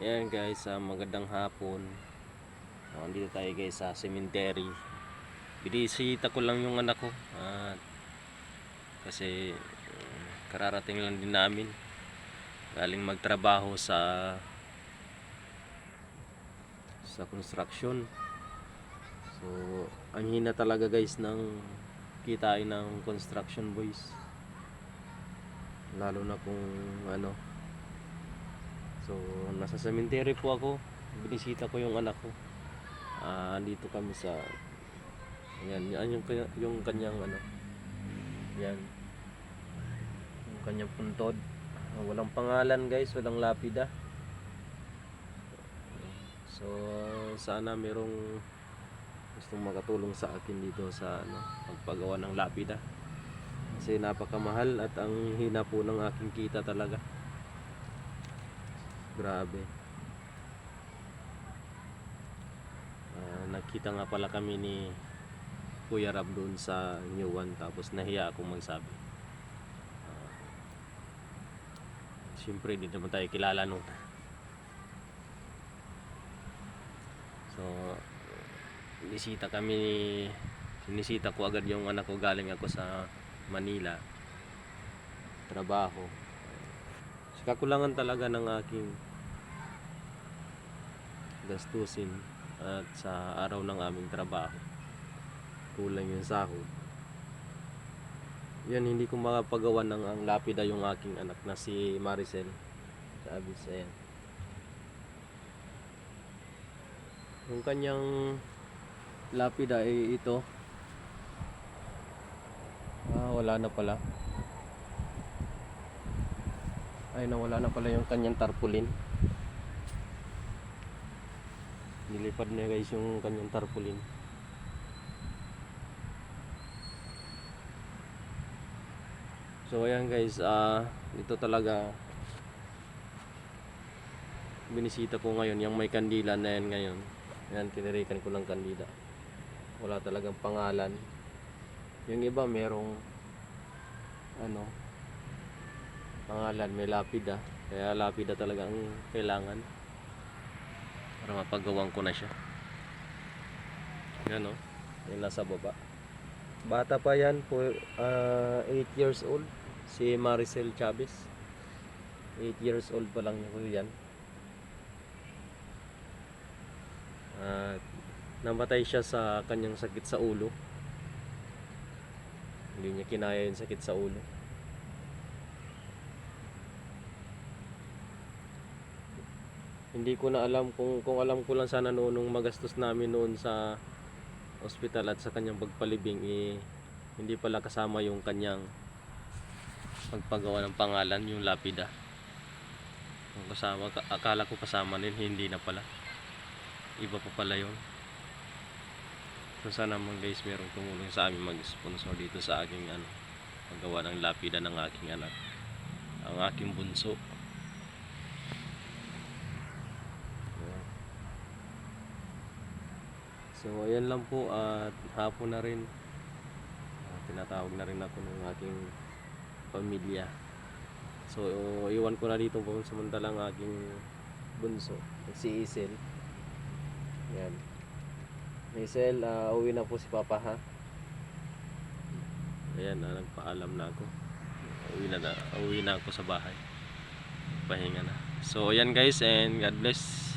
Ayan guys, ah, magandang hapon. Oh, dito tayo guys sa cemetery. Binisita ko lang yung anak ko. At kasi mm, kararating lang din namin. Galing magtrabaho sa sa construction. So, ang hina talaga guys ng kitain ng construction boys. Lalo na kung ano, So, nasa cemetery po ako. Binisita ko yung anak ko. Ah, dito kami sa Ayan, yan yung yung kanyang ano. Yan. Yung kanyang puntod. Walang pangalan, guys, walang lapida. So, sana merong gustong makatulong sa akin dito sa ano, pagpagawa ng lapida. Kasi napakamahal at ang hina po ng aking kita talaga. Grabe. Ah, nakita nga pala kami ni Kuya Rab doon sa New One tapos nahiya akong magsabi. Ah, Siyempre, di naman tayo kilala nung. So, nisita kami ni sinisita ko agad yung anak ko galing ako sa Manila trabaho kakulangan talaga ng aking gastusin at sa araw ng aming trabaho. Kulang yung sahod. Yan hindi ko makapagawa ng ang lapida yung aking anak na si Maricel. Sabi sa yan. Yung kanyang lapida ay ito. Ah wala na pala. Ay nawala na pala yung kanyang tarpaulin nilipad niya guys yung kanyang tarpaulin. So ayan guys ah dito talaga binisita ko ngayon yung may kandila na yan ngayon. Yan tinirikan ko ng kandila. Wala talagang pangalan. Yung iba merong ano pangalan may lapida. Kaya lapida talaga ang kailangan para mapagawan ko na siya. Yan o yung nasa baba. Bata pa yan po 8 years old. Si Maricel Chavez. 8 years old pa lang po yan. At namatay siya sa kanyang sakit sa ulo. Hindi niya kinaya yung sakit sa ulo hindi ko na alam kung kung alam ko lang sana noon nung magastos namin noon sa ospital at sa kanyang pagpalibing eh, hindi pala kasama yung kanyang pagpagawa ng pangalan yung lapida. Kung kasama ka- akala ko kasama din hindi na pala. Iba pa pala yun. So sana naman guys merong tumulong sa amin mag-sponsor dito sa aking ano paggawa ng lapida ng aking anak. Ang aking bunso Ayan. So ayan lang po at hapon na rin Ah, tinatawag na rin ako ng aking pamilya. So iwan ko na dito po samantalang aking bunso, si Isel. Yan. Isel, ah, uwi na po si Papa ha. Ayan, ah, nagpaalam na ako. Uwi na, na uwi na ako sa bahay. Pahinga na. So ayan guys and God bless.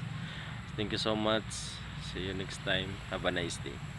Thank you so much. See you next time. Have a nice day.